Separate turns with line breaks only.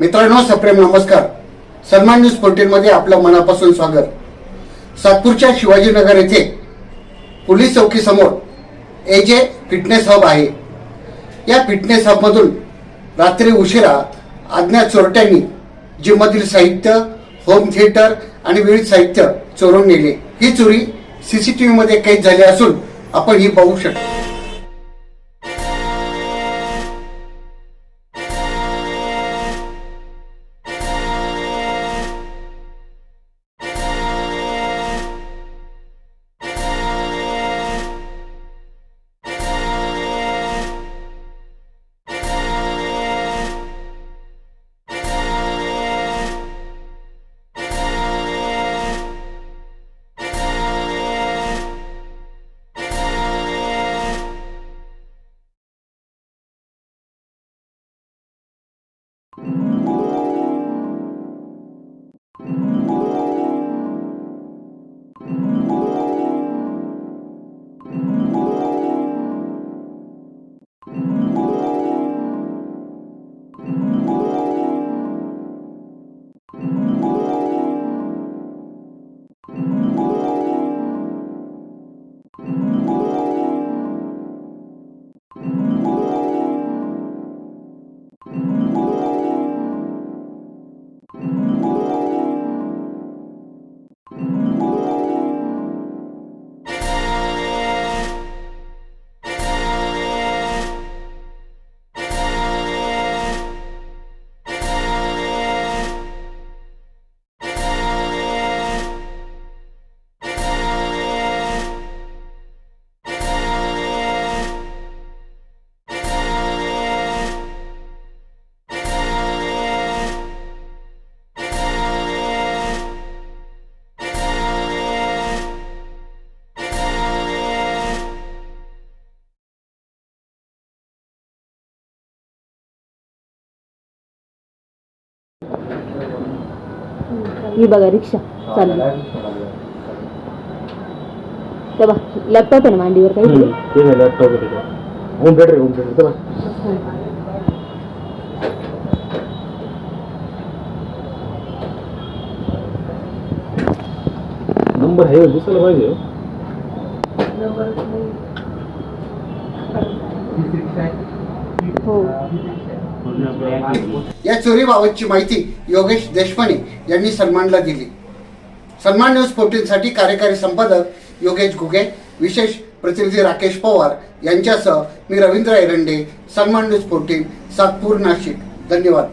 मित्रांनो सप्रेम नमस्कार. सन्मान न्यूज फोर्टीन मध्ये आपलं मनापासून स्वागत. सातपूरच्या शिवाजीनगर येथे पोलीस चौकी समोर ए जे फिटनेस हब आहे. या फिटनेस हब मधून रात्री उशिरा अज्ञात चोरट्यांनी जिममधील साहित्य होम थिएटर आणि विविध साहित्य चोरून नेले. ही चोरी सीसीटीव्ही मध्ये कैद झाली असून आपण ही पाहू शकतो.
you ही बघा रिक्षा. चालली. तेव्हा लॅपटॉप आहे ना मांडीवर काही?
ते नाही लॅपटॉप आहे त्याच्यात होम थिएटर होम थिएटर तर नंबर आहे दिसायला पाहिजे. हो.
या चोरीबाबतची माहिती योगेश देशपांडे यांनी सन्मानला दिली. सन्मान न्यूज फोर्टीनसाठी कार्यकारी संपादक योगेश घुगे विशेष प्रतिनिधी राकेश पवार यांच्यासह मी रवींद्र एरंडे सन्मान न्यूज फोर्टीन सातपूर नाशिक. धन्यवाद.